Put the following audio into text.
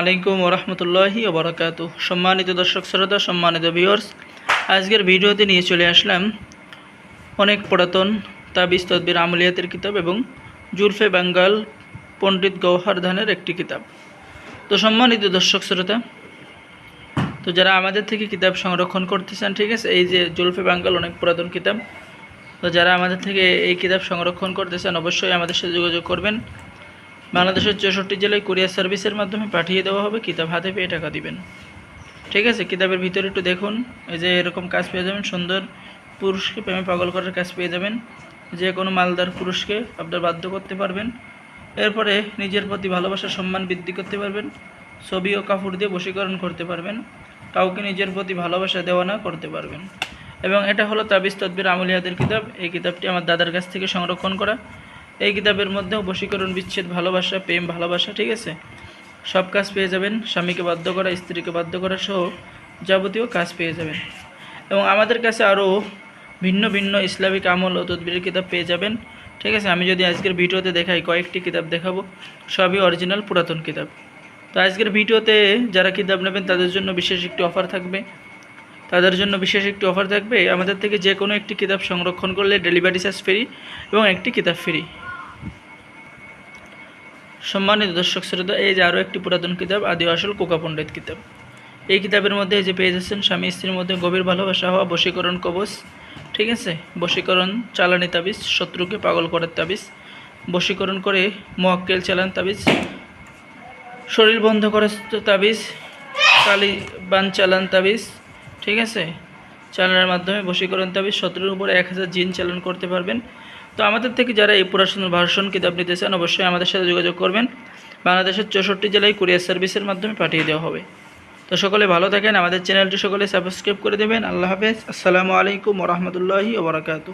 আলাইকুম ওরহমতুল্লাহি ওবরাকাত সম্মানিত দর্শক শ্রোতা, সম্মানিত ভিউয়ার্স আজকের ভিডিওতে নিয়ে চলে আসলাম অনেক পুরাতন তাবিজ তদবির আমলিয়াতের কিতাব এবং জুলফে বেঙ্গল পণ্ডিত গৌহার ধানের একটি কিতাব। তো সম্মানিত দর্শক শ্রোতা, তো যারা আমাদের থেকে কিতাব সংরক্ষণ করতে চান, ঠিক আছে, এই যে জুলফে বেঙ্গল অনেক পুরাতন কিতাব, তো যারা আমাদের থেকে এই কিতাব সংরক্ষণ করতে চান, অবশ্যই আমাদের সাথে যোগাযোগ করবেন। বাংলাদেশের চৌষট্টি জেলায় কুরিয়ার সার্ভিসের মাধ্যমে পাঠিয়ে দেওয়া হবে। কিতাব হাতে পেয়ে টাকা দিবেন। ঠিক আছে, কিতাবের ভিতরে একটু দেখুন। এই যে এরকম কাজ পেয়ে যাবেন, সুন্দর পুরুষকে প্রেমে পাগল করার কাজ পেয়ে যাবেন। যে কোনো মালদার পুরুষকে আপনার বাধ্য করতে পারবেন। এরপরে নিজের প্রতি ভালোবাসা, সম্মান বৃদ্ধি করতে পারবেন। ছবি ও কাপড় দিয়ে বশীকরণ করতে পারবেন। কাউকে নিজের প্রতি ভালোবাসা দেওয়ানা করতে পারবেন। এবং এটা হলো তাবিজ তদ্বির আমলিয়াদের কিতাব। এই কিতাবটি আমার দাদার কাছ থেকে সংরক্ষণ করা। এই কিতাবের মধ্যেও বশীকরণ, বিচ্ছেদ, ভালোবাসা, প্রেম, ভালোবাসা, ঠিক আছে? সব কাজ পেয়ে যাবেন, স্বামীকে বাধ্য করা, স্ত্রীকে বাধ্য করা সহ যাবতীয় কাজ পেয়ে যাবেন। এবং আমাদের কাছে আরও ভিন্ন ভিন্ন ইসলামিক আমল ও তদবিরের কিতাব পেয়ে যাবেন, ঠিক আছে? আমি যদি আজকের ভিডিওতে দেখাই কয়েকটি কিতাব দেখাবো, সবই অরিজিনাল পুরাতন কিতাব। তো আজকের ভিডিওতে যারা কিতাব নেবেন, তাদের জন্য বিশেষ একটি অফার থাকবে। তাদের জন্য বিশেষ একটি অফার থাকবে, আমাদের থেকে যে কোনো একটি কিতাব সংরক্ষণ করলে ডেলিভারি চার্জ ফ্রি এবং একটি কিতাব ফ্রি। সম্মানিত দর্শক শ্রোতা, এই যে আরও একটি পুরাতন কিতাব, আদি আসল কোকা পণ্ডিত কিতাব। এই কিতাবের মধ্যে যে পেয়ে যাচ্ছেন স্বামী স্ত্রীর মধ্যে গভীর ভালোবাসা হওয়া বশীকরণ কবচ, ঠিক আছে? বশীকরণ চালানি তাবিজ, শত্রুকে পাগল করার তাবিজ, বশীকরণ করে মোয়াক্কেল চালান তাবিজ, শরীর বন্ধ করার তাবিজ কালি বান চালান তাবিজ, ঠিক আছে? চালানোর মাধ্যমে বশীকরণ তাবিজ, শত্রুর উপরে এক হাজার জিন চালান করতে পারবেন। তো আমাদের থেকে যারা এই পড়াশোনার ভার্সন কিতাব নিতে চান অবশ্যই আমাদের সাথে যোগাযোগ করবেন। বাংলাদেশের চৌষট্টি জেলায় কুরিয়ার সার্ভিসের মাধ্যমে পাঠিয়ে দেওয়া হবে। তো সকলে ভালো থাকেন, আমাদের চ্যানেলটি সকলে সাবস্ক্রাইব করে দেবেন। আল্লাহ হাফেজ। আসসালামু আলাইকুম রহমতুল্লাহি ওবরাকাতু